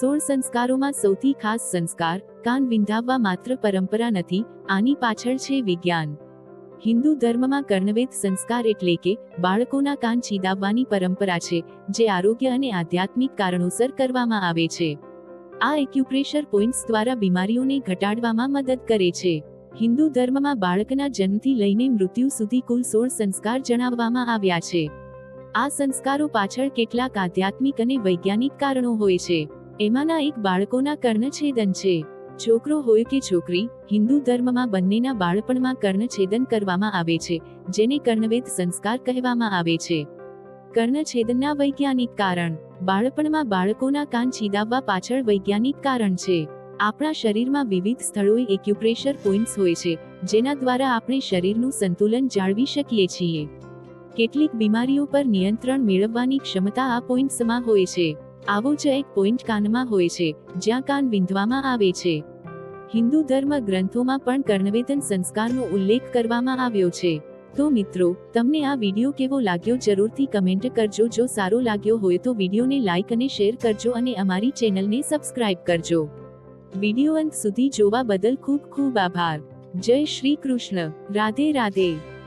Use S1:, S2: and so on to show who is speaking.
S1: સોળ સંસ્કારોમાં સૌથી ખાસ સંસ્કાર, કાન વિંધાવવા માત્ર પરંપરા નથી, આની પાછળ છે વિજ્ઞાન. હિન્દુ ધર્મમાં કર્ણવેદ સંસ્કાર એટલે કે, બાળકોના કાન છીદાવવાની પરંપરા છે, જે આરોગ્ય અને આધ્યાત્મિક કારણોસર કરવામાં આવે છે. આ એક્યુપ્રેશર પોઈન્ટ્સ દ્વારા બીમારીઓને ઘટાડવામાં મદદ કરે છે. હિન્દુ ધર્મમાં બાળકના જન્મથી લઈને મૃત્યુ સુધી કુલ સોળ સંસ્કાર જણાવવામાં આવ્યા છે. આ સંસ્કારો પાછળ કેટલાક આધ્યાત્મિક અને વૈજ્ઞાનિક કારણો હોય છે. એમાંના એક બાળકોના કર્ણછેદન છે. છોકરો હોય કે છોકરી, હિન્દુ ધર્મમાં બંનેના બાળપણમાં કર્ણછેદન કરવામાં આવે છે, જેને કર્ણવેદ સંસ્કાર કહેવામાં આવે છે. કર્ણછેદનના વૈજ્ઞાનિક કારણ. બાળપણમાં બાળકોના કાન છીદાવવા પાછળ વૈજ્ઞાનિક કારણ છે. આપણા શરીરમાં વિવિધ સ્થળોએ એક્યુપ્રેશર પોઈન્ટ્સ હોય છે, જેના દ્વારા આપણે શરીરનું સંતુલન જાળવી શકીએ છીએ. કેટલીક બીમારીઓ પર નિયંત્રણ મેળવવાની ક્ષમતા આ પોઈન્ટ્સમાં હોય છે. આવો જ એક પોઈન્ટ કાનમાં હોય છે, જ્યાં કાન વિંધવામાં આવે છે. હિન્દુ ધર્મ ગ્રંથોમાં પણ કર્ણવેદન સંસ્કારનો ઉલ્લેખ કરવામાં આવ્યો છે. તો મિત્રો, તમને આ વીડિયો કેવો લાગ્યો જરૂરથી કમેન્ટ કરજો. જો સારો લાગ્યો હોય તો વિડીયોને લાઇક અને શેર કરજો અને અમારી ચેનલને સબસ્ક્રાઇબ કરજો. વીડિયો અંત સુધી જોવા બદલ ખૂબ ખૂબ આભાર. જય શ્રી કૃષ્ણ. રાધે રાધે.